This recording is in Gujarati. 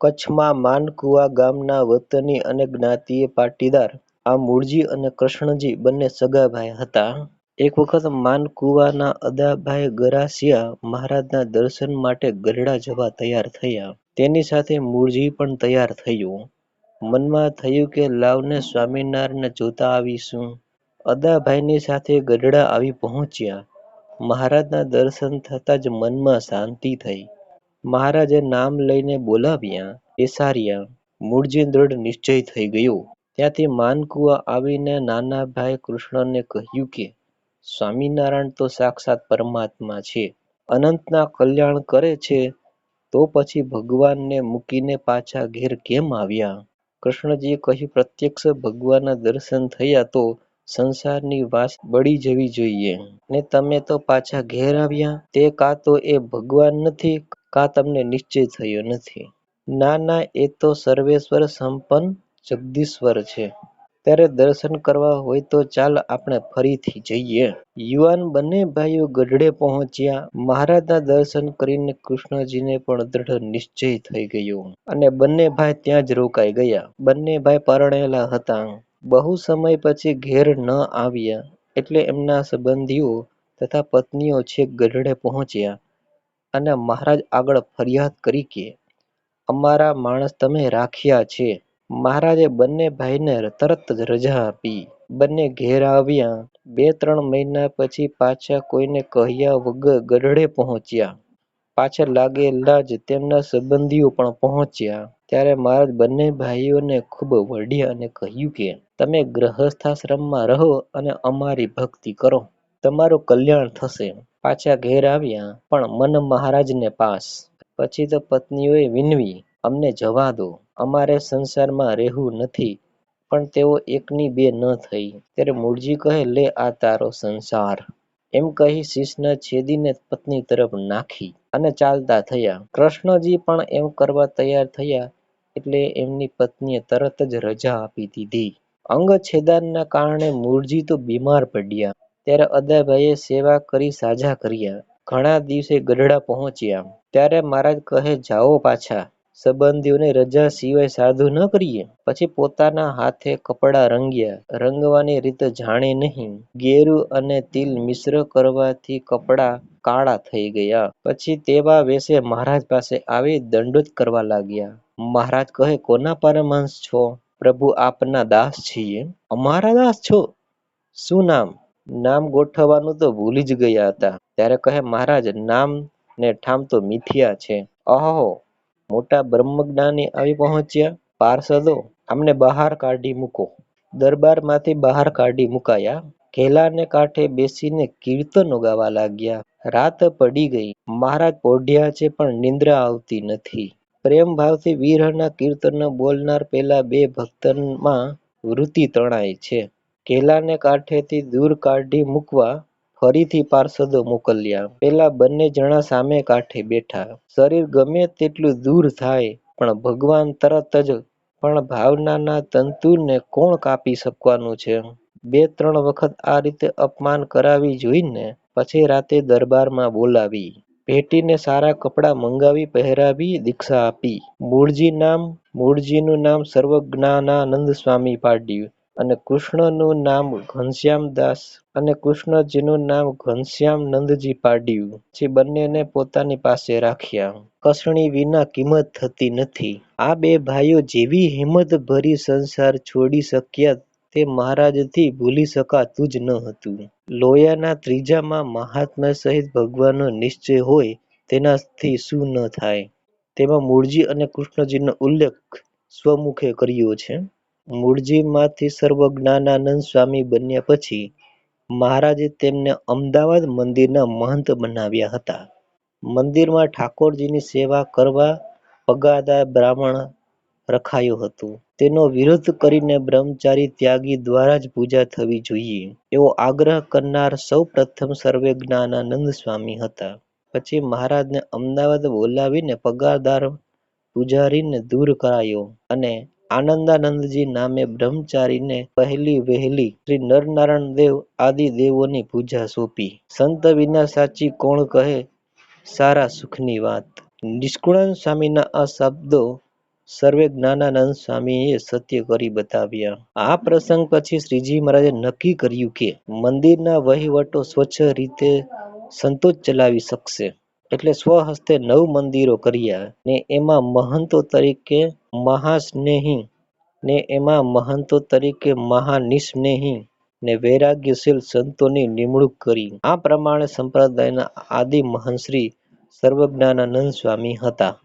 કચ્છમાં માનકુવા ગામના વતની અને જ્ઞાતિય પાટીદાર આ મૂળજી અને કૃષ્ણજી બંને સગા ભાઈ હતા. એક વખત માનકુવાના અદાભાઈ ગરાસિયા મહારાજના દર્શન માટે ગઢડા જવા તૈયાર થયા. તેની સાથે મૂળજી પણ તૈયાર થયું. મનમાં થયું કે લાવને સ્વામિનારાયણને જોતા આવીશું. અદાભાઈની સાથે ગઢડા આવી પહોંચ્યા. મહારાજના દર્શન થતાં જ મનમાં શાંતિ થઈ. મહારાજે નામ લઈને બોલાવ્યા, બેસાડ્યા. મૂળજી દ્રઢ નિશ્ચય થઈ ગયો. ત્યાંથી માનકુવા આવીને નાના ભાઈ કૃષ્ણને કહ્યું કે સ્વામિનારાયણ તો સાક્ષાત પરમાત્મા છે. અનંતના કલ્યાણ કરે છે તો પછી ભગવાનને મૂકીને પાછા ઘેર કેમ આવ્યા? કૃષ્ણજીએ કહ્યું પ્રત્યક્ષ ભગવાનના દર્શન થયા તો સંસારની વાસ બળી જવી જોઈએ ને તમે તો પાછા ઘેર આવ્યા તે કાં તો એ ભગવાન નથી કાં તમને નિશ્ચય થયો નથી. ના ના એ તો સર્વેશ્વર સંપન્ન જગદીશ્વર છે. ત્યારે દર્શન કરવા હોય તો ચાલ આપણે ફરીથી જઈએ. યુવાન બંને ભાઈઓ ગઢડે પહોંચ્યા. મહારાજના દર્શન કરીને કૃષ્ણજીને પણ દ્રઢ નિશ્ચય થઈ ગયો અને બંને ભાઈ ત્યાં જ રોકાઈ ગયા. બંને ભાઈ પરણેલા હતા. બહુ સમય પછી ઘેર ન આવ્યા એટલે એમના સંબંધીઓ તથા પત્નીઓ છેક ગઢડે પહોંચ્યા અને મહારાજ આગળ ફરિયાદ કરી કે, અમારા માણસ તમે રાખ્યા છે. મહારાજે બંને ભાઈને તરત જ રજા આપી. બંને ઘેર આવ્યા. બે, ત્રણ મહિના પછી પાછા કોઈને કહ્યા વગર ગઢડે પહોંચ્યા. પાછળ લાગેલા જ તેમના સંબંધીઓ પણ પહોંચ્યા. ત્યારે મહારાજ બંને ભાઈઓને ખૂબ વઢ્યા અને કહ્યું કે, તમે ગ્રહસ્થાશ્રમમાં રહો અને અમારી ભક્તિ કરો. તમારું કલ્યાણ થશે. પાછા ઘેર આવ્યા પણ મન મહારાજને પાસ. પછી તો પત્નીઓએ વિનવી, અમને જવા દો. અમારે સંસારમાં રહેવું નથી પણ તેઓ એકની બે ન થઈ. ત્યારે મૂળજી કહે લે આ તારો સંસાર. એમ કહી શીશને છેદીને પત્ની તરફ નાખી અને ચાલતા થયા. કૃષ્ણજી પણ એમ કરવા તૈયાર થયા એટલે એમની પત્નીએ તરત જ રજા આપી દીધી. અંગ અંગછેદનના કારણે મૂળજી તો બીમાર પડ્યા. ત્યારે અદાભાઈએ સેવા કરી સાજા કર્યા. ઘણા દિવસે ગઢડા પહોંચ્યા. ત્યારે મહારાજ કહે, જાઓ પાછા. સંબંધીઓને રજા સિવાય સાધુ ન કરીએ. પછી પોતાના હાથે કપડાં રંગ્યા. રંગવાની રીત જાણે નહીં. ગેરુ અને તિલ મિશ્ર કરવાથી કપડાં કાળા થઈ ગયા. પછી તેવા વેશે મહારાજ પાસે આવી દંડોત કરવા લાગ્યા. મહારાજ કહે, કોના પરમહંસ છો? પ્રભુ આપના દાસ છીએ. અમારા દાસ છો? શું નામ? નામ ગોઠવવાનું તો ભૂલી જ ગયા હતા. ત્યારે કહે, મહારાજ નામ ને ઠામ તો મિથ્યા છે. અહોહો મોટા બ્રહ્મજ્ઞાની આવી પહોંચ્યા. પાર્ષદો, અમને બહાર કાઢી મૂકો. દરબારમાંથી બહાર કાઢી મુકાયા. ઘેલાને કાંઠે બેસીને કીર્તનો ગાવા લાગ્યા. રાત પડી ગઈ. મહારાજ પોઢ્યા છે, પણ નિંદ્રા આવતી નથી. પ્રેમ ભાવથી વિરહના કીર્તન બોલનાર પેલા બે ભક્તનમાં વૃત્તિ તણાય છે. ઘેલાને કાંઠેથી દૂર કાઢી મૂકવા ફરીથી પાર્ષદો મોકલ્યા. પેલા બંને જણા સામે કાંઠે બેઠા. શરીર ગમે તેટલું દૂર થાય, પણ ભગવાન તરત જ પણ ભાવનાના તંતુને કોણ કાપી શકવાનું છે? બે ત્રણ વખત આ રીતે અપમાન કરાવી જોઈને પછી રાતે દરબારમાં બોલાવી. ભેટીને સારા કપડાં મંગાવી પહેરાવી દીક્ષા આપી. મૂળજી નામ, મૂળજીનું નામ સર્વજ્ઞાનાનંદ સ્વામી પાડ્યું અને કૃષ્ણનું નામ ઘનશ્યામદાસ અને કૃષ્ણજીનું નામ ઘનશ્યામનંદજી પાડ્યું. જે બંનેને પોતાની પાસે રાખ્યા. કસણી વિના કિંમત થતી નથી. આ બે ભાઈઓ જેવી હિંમતભરી સંસાર છોડી શક્યા તે મહારાજથી ભૂલી શકાતું જ ન હતું. લોયાના ત્રીજામાં મહાત્મા સહિત ભગવાનનો નિશ્ચય હોય તેનાથી શું ન થાય? તેમાં મૂળજી અને કૃષ્ણજીનો ઉલ્લેખ સ્વમુખે કર્યો છે. મૂળજીમાંથી સર્વજ્ઞાનાનંદ સ્વામી બન્યા પછી મહારાજે તેમને અમદાવાદ મંદિરના મહંત બનાવ્યા હતા. મંદિરમાં ઠાકોરજીની સેવા કરવા પગારદાર બ્રાહ્મણ રખાયું હતું તેનો વિરોધ કરીને બ્રહ્મચારી ત્યાગી દ્વારા જ પૂજા થવી જોઈએ એવો આગ્રહ કરનાર સૌ પ્રથમ સર્વે જ્ઞાનાનંદ સ્વામી હતા. પછી મહારાજને અમદાવાદ બોલાવીને પગારદાર પૂજારીને દૂર કરાયો અને આનંદાનંદજી નામે બ્રહ્મચારીને પહેલી વહેલી શ્રી નરનારાયણ દેવ આદિ દેવોની પૂજા સોંપી. સંત વિના સાચી કોણ કહે સારા સુખની વાત? નિષ્કુળાન સ્વામીના આ શબ્દો સર્વે જ્ઞાનાનંદ સ્વામીએ સત્ય કરી બતાવ્યા આ પ્રસંગ પછી શ્રીજી મહારાજે નક્કી કર્યું કે મંદિરના વહીવટો સ્વચ્છ રીતે સંતોષ ચલાવી શકશે એટલે સ્વહસ્તે નવ મંદિરો કર્યા ને એમાં મહંતો તરીકે મહાસ્નેહી ને એમાં મહંતો તરીકે મહાનિસ્નેહી ને વૈરાગ્યશીલ સંતોની નિમણૂક કરી. આ પ્રમાણે સંપ્રદાયના આદિ મહંશ્રી સર્વજ્ઞાનાનંદ સ્વામી હતા.